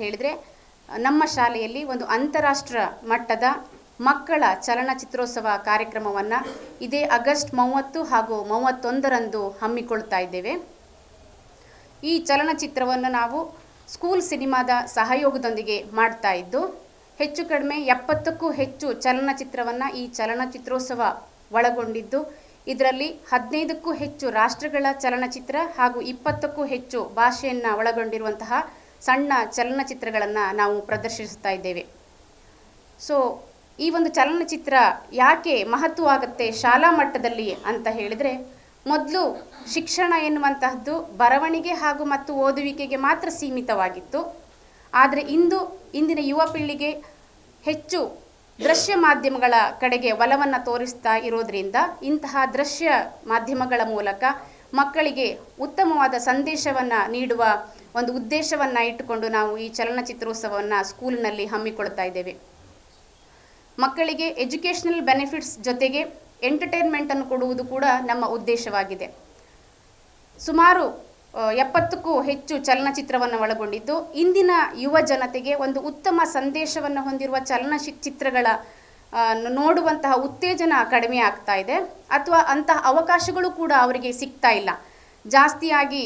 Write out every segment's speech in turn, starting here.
ಹೇಳಿದರೆ, ನಮ್ಮ ಶಾಲೆಯಲ್ಲಿ ಒಂದು ಅಂತಾರಾಷ್ಟ್ರ ಮಟ್ಟದ ಮಕ್ಕಳ ಚಲನಚಿತ್ರೋತ್ಸವ ಕಾರ್ಯಕ್ರಮವನ್ನು ಇದೇ ಆಗಸ್ಟ್ ಮೂವತ್ತು ಹಾಗೂ ಮೂವತ್ತೊಂದರಂದು ಹಮ್ಮಿಕೊಳ್ತಾ ಇದ್ದೇವೆ. ಈ ಚಲನಚಿತ್ರವನ್ನು ನಾವು ಸ್ಕೂಲ್ ಸಿನಿಮಾದ ಸಹಯೋಗದೊಂದಿಗೆ ಮಾಡ್ತಾ ಇದ್ದು, ಹೆಚ್ಚು ಕಡಿಮೆ ಎಪ್ಪತ್ತಕ್ಕೂ ಹೆಚ್ಚು ಚಲನಚಿತ್ರವನ್ನು ಈ ಚಲನಚಿತ್ರೋತ್ಸವ ಒಳಗೊಂಡಿದ್ದು, ಇದರಲ್ಲಿ ಹದಿನೈದಕ್ಕೂ ಹೆಚ್ಚು ರಾಷ್ಟ್ರಗಳ ಚಲನಚಿತ್ರ ಹಾಗೂ ಇಪ್ಪತ್ತಕ್ಕೂ ಹೆಚ್ಚು ಭಾಷೆಯನ್ನು ಒಳಗೊಂಡಿರುವಂತಹ ಸಣ್ಣ ಚಲನಚಿತ್ರಗಳನ್ನು ನಾವು ಪ್ರದರ್ಶಿಸ್ತಾ ಇದ್ದೇವೆ. ಸೊ ಈ ಒಂದು ಚಲನಚಿತ್ರ ಯಾಕೆ ಮಹತ್ವ ಆಗುತ್ತೆ ಶಾಲಾ ಮಟ್ಟದಲ್ಲಿ ಅಂತ ಹೇಳಿದರೆ, ಮೊದಲು ಶಿಕ್ಷಣ ಎನ್ನುವಂತಹದ್ದು ಬರವಣಿಗೆ ಹಾಗೂ ಮತ್ತು ಓದುವಿಕೆಗೆ ಮಾತ್ರ ಸೀಮಿತವಾಗಿತ್ತು. ಆದರೆ ಇಂದು, ಇಂದಿನ ಯುವ ಪೀಳಿಗೆ ಹೆಚ್ಚು ದೃಶ್ಯ ಮಾಧ್ಯಮಗಳ ಕಡೆಗೆ ಒಲವನ್ನು ತೋರಿಸ್ತಾ ಇರೋದ್ರಿಂದ ಇಂತಹ ದೃಶ್ಯ ಮಾಧ್ಯಮಗಳ ಮೂಲಕ ಮಕ್ಕಳಿಗೆ ಉತ್ತಮವಾದ ಸಂದೇಶವನ್ನು ನೀಡುವ ಒಂದು ಉದ್ದೇಶವನ್ನು ಇಟ್ಟುಕೊಂಡು ನಾವು ಈ ಚಲನಚಿತ್ರೋತ್ಸವವನ್ನು ಸ್ಕೂಲ್ನಲ್ಲಿ ಹಮ್ಮಿಕೊಳ್ತಾ ಇದ್ದೇವೆ. ಮಕ್ಕಳಿಗೆ ಎಜುಕೇಷನಲ್ ಬೆನಿಫಿಟ್ಸ್ ಜೊತೆಗೆ ಎಂಟರ್ಟೈನ್ಮೆಂಟನ್ನು ಕೊಡುವುದು ಕೂಡ ನಮ್ಮ ಉದ್ದೇಶವಾಗಿದೆ. ಸುಮಾರು ಎಪ್ಪತ್ತಕ್ಕೂ ಹೆಚ್ಚು ಚಲನಚಿತ್ರವನ್ನು ಒಳಗೊಂಡಿದ್ದು, ಇಂದಿನ ಯುವ ಜನತೆಗೆ ಒಂದು ಉತ್ತಮ ಸಂದೇಶವನ್ನು ಹೊಂದಿರುವ ಚಲನಚಿತ್ರಗಳ ನೋಡುವಂತಹ ಉತ್ತೇಜನ ಕಡಿಮೆ ಆಗ್ತಾ ಇದೆ. ಅಥವಾ ಅಂತಹ ಅವಕಾಶಗಳು ಕೂಡ ಅವರಿಗೆ ಸಿಗ್ತಾ ಇಲ್ಲ. ಜಾಸ್ತಿಯಾಗಿ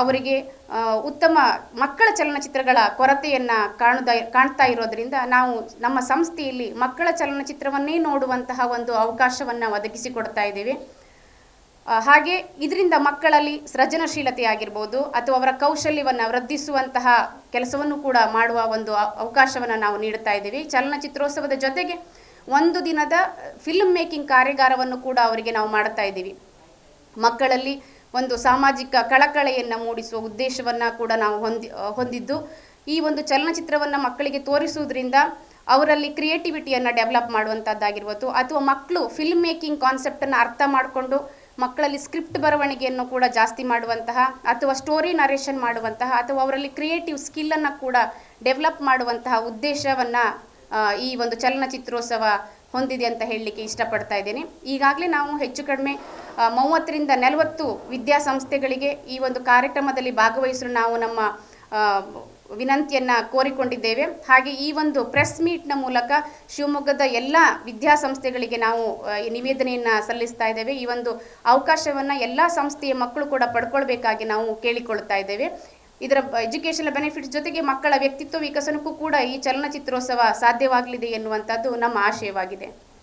ಅವರಿಗೆ ಉತ್ತಮ ಮಕ್ಕಳ ಚಲನಚಿತ್ರಗಳ ಕೊರತೆಯನ್ನು ಕಾಣದ, ಕಾಣ್ತಾ ಇರೋದರಿಂದ ನಾವು ನಮ್ಮ ಸಂಸ್ಥೆಯಲ್ಲಿ ಮಕ್ಕಳ ಚಲನಚಿತ್ರವನ್ನೇ ನೋಡುವಂತಹ ಒಂದು ಅವಕಾಶವನ್ನು ಒದಗಿಸಿಕೊಡ್ತಾ ಇದ್ದೇವೆ. ಹಾಗೆ ಇದರಿಂದ ಮಕ್ಕಳಲ್ಲಿ ಸೃಜನಶೀಲತೆ ಆಗಿರ್ಬೋದು ಅಥವಾ ಅವರ ಕೌಶಲ್ಯವನ್ನು ವೃದ್ಧಿಸುವಂತಹ ಕೆಲಸವನ್ನು ಕೂಡ ಮಾಡುವ ಒಂದು ಅವಕಾಶವನ್ನು ನಾವು ನೀಡುತ್ತಾ ಇದ್ದೀವಿ. ಚಲನಚಿತ್ರೋತ್ಸವದ ಜೊತೆಗೆ ಒಂದು ದಿನದ ಫಿಲ್ಮ್ ಮೇಕಿಂಗ್ ಕಾರ್ಯಾಗಾರವನ್ನು ಕೂಡ ಅವರಿಗೆ ನಾವು ಮಾಡುತ್ತಾ ಇದ್ದೀವಿ. ಮಕ್ಕಳಲ್ಲಿ ಒಂದು ಸಾಮಾಜಿಕ ಕಳಕಳೆಯನ್ನು ಮೂಡಿಸುವ ಉದ್ದೇಶವನ್ನು ಕೂಡ ನಾವು ಹೊಂದಿ, ಹೊಂದಿದ್ದು. ಈ ಒಂದು ಚಲನಚಿತ್ರವನ್ನು ಮಕ್ಕಳಿಗೆ ತೋರಿಸುವುದರಿಂದ ಅವರಲ್ಲಿ ಕ್ರಿಯೇಟಿವಿಟಿಯನ್ನು ಡೆವಲಪ್ ಮಾಡುವಂಥದ್ದಾಗಿರ್ಬೋದು ಅಥವಾ ಮಕ್ಕಳು ಫಿಲ್ಮ್ ಮೇಕಿಂಗ್ ಕಾನ್ಸೆಪ್ಟನ್ನು ಅರ್ಥ ಮಾಡಿಕೊಂಡು ಮಕ್ಕಳಲ್ಲಿ ಸ್ಕ್ರಿಪ್ಟ್ ಬರವಣಿಗೆಯನ್ನು ಕೂಡ ಜಾಸ್ತಿ ಮಾಡುವಂತಹ ಅಥವಾ ಸ್ಟೋರಿ ನರೇಷನ್ ಮಾಡುವಂತಹ ಅಥವಾ ಅವರಲ್ಲಿ ಕ್ರಿಯೇಟಿವ್ ಸ್ಕಿಲ್ಲನ್ನು ಕೂಡ ಡೆವಲಪ್ ಮಾಡುವಂತಹ ಉದ್ದೇಶವನ್ನು ಈ ಒಂದು ಚಲನಚಿತ್ರೋತ್ಸವ ಹೊಂದಿದೆ ಅಂತ ಹೇಳಲಿಕ್ಕೆ ಇಷ್ಟಪಡ್ತಾ ಇದ್ದೇನೆ. ಈಗಾಗಲೇ ನಾವು ಹೆಚ್ಚು ಕಡಿಮೆ ಮೂವತ್ತರಿಂದ ನಲವತ್ತು ವಿದ್ಯಾಸಂಸ್ಥೆಗಳಿಗೆ ಈ ಒಂದು ಕಾರ್ಯಕ್ರಮದಲ್ಲಿ ಭಾಗವಹಿಸಲು ನಾವು ನಮ್ಮ ವಿನಂತಿಯನ್ನು ಕೋರಿಕೊಂಡಿದ್ದೇವೆ. ಹಾಗೆ ಈ ಒಂದು ಪ್ರೆಸ್ ಮೀಟ್ನ ಮೂಲಕ ಶಿವಮೊಗ್ಗದ ಎಲ್ಲ ವಿದ್ಯಾಸಂಸ್ಥೆಗಳಿಗೆ ನಾವು ನಿವೇದನೆಯನ್ನು ಸಲ್ಲಿಸ್ತಾ ಇದ್ದೇವೆ. ಈ ಒಂದು ಅವಕಾಶವನ್ನು ಎಲ್ಲ ಸಂಸ್ಥೆಯ ಮಕ್ಕಳು ಕೂಡ ಪಡ್ಕೊಳ್ಬೇಕಾಗಿ ನಾವು ಕೇಳಿಕೊಳ್ತಾ ಇದ್ದೇವೆ. ಇದರ ಎಜುಕೇಷನಲ್ ಬೆನಿಫಿಟ್ಸ್ ಜೊತೆಗೆ ಮಕ್ಕಳ ವ್ಯಕ್ತಿತ್ವ ವಿಕಸನಕ್ಕೂ ಕೂಡ ಈ ಚಲನಚಿತ್ರೋತ್ಸವ ಸಾಧ್ಯವಾಗಲಿದೆ ಎನ್ನುವಂಥದ್ದು ನಮ್ಮ ಆಶಯವಾಗಿದೆ.